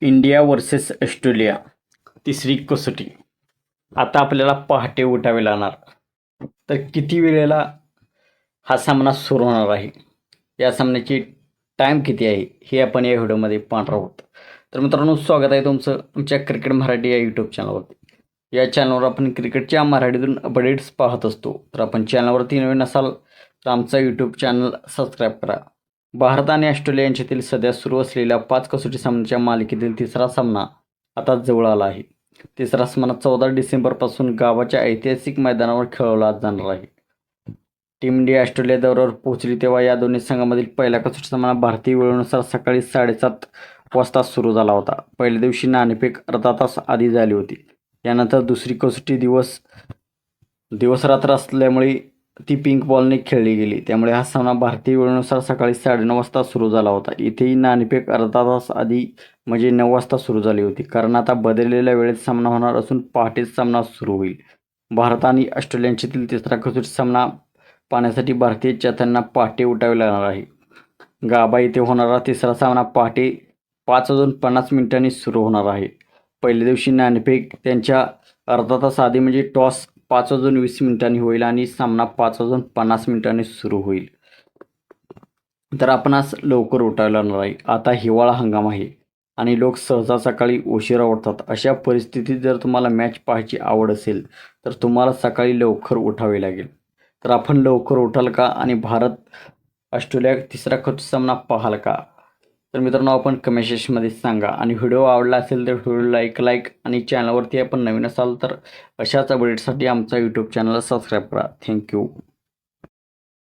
India versus Australia. तिसरी कसोटी. आता आपल्याला पहाटे उठावे लागणार. तर किती वेळेला हा सामना सुरू होणार आहे? या सामन्याची टाईम किती आहे? हे आपण या व्हिडिओमध्ये पाहणार आहोत. तर मित्रांनो स्वागत आहे तुमचं आमच्या क्रिकेट मराठी या यूट्यूब चॅनलवरती या चॅनलवर आपण क्रिकेटच्या मराठीतून अपडेट्स पाहत असतो. तर आपण चॅनलवरती नवीन असाल तर आमचा यूट्यूब चॅनल सबस्क्राईब करा. भारत आणि ऑस्ट्रेलिया यांच्यातील सध्या सुरू असलेल्या पाच कसोटी सामन्याच्या मालिकेतील तिसरा सामना आता जवळ आला आहे. तिसरा सामना चौदा डिसेंबरपासून गावाच्या ऐतिहासिक मैदानावर खेळवला जाणार आहे. टीम इंडिया ऑस्ट्रेलिया दौऱ्यावर पोहोचली तेव्हा या दोन्ही संघामधील पहिला कसोटी सामना भारतीय वेळेनुसार सकाळी साडेसात वाजता सुरू झाला होता. पहिल्या दिवशी नाणेफेक अर्धा तास आधी झाली होती. यानंतर दुसरी कसोटी दिवस दिवसरात्र असल्यामुळे ती पिंक बॉलने खेळली गेली. त्यामुळे हा सामना भारतीय वेळेनुसार सकाळी साडेनऊ वाजता सुरू झाला होता. इथेही नाणेफेक अर्धा तास आधी म्हणजे नऊ वाजता सुरू झाली होती. कारण आता बदललेल्या वेळेत सामना होणार असून पहाटेच सामना सुरू होईल. भारत आणि ऑस्ट्रेलियांच्यातील तिसरा कसोटी सामना पाहण्यासाठी भारतीय चाहत्यांना पहाटे उठावे लागणार आहे. गाबा येथे होणारा तिसरा सामना पहाटे पाच वाजून पन्नास मिनिटांनी सुरू होणार आहे. पहिल्या दिवशी नाणेफेक त्यांच्या अर्धा तास आधी म्हणजे टॉस पाच वाजून वीस मिनिटांनी होईल आणि सामना पाच वाजून पन्नास मिनिटांनी सुरू होईल. तर आपण आज लवकर उठायला नाही आहे. आता हिवाळा हंगाम आहे आणि लोक सहसा सकाळी उशिरा उठतात. अशा परिस्थितीत जर तुम्हाला मॅच पाहायची आवड असेल तर तुम्हाला सकाळी लवकर उठावे लागेल. तर आपण लवकर उठाल का आणि भारत ऑस्ट्रेलिया तिसरा खच सामना पाहाल का? तर मित्रांनो आपण कमेंट सेक्शनमध्ये सांगा. आणि व्हिडिओ आवडला असेल तर व्हिडिओला एक लाईक आणि चॅनलवरती आपण नवीन असाल तर अशाच अपडेटसाठी आमचा यूट्यूब चॅनल सबस्क्राईब करा. Thank you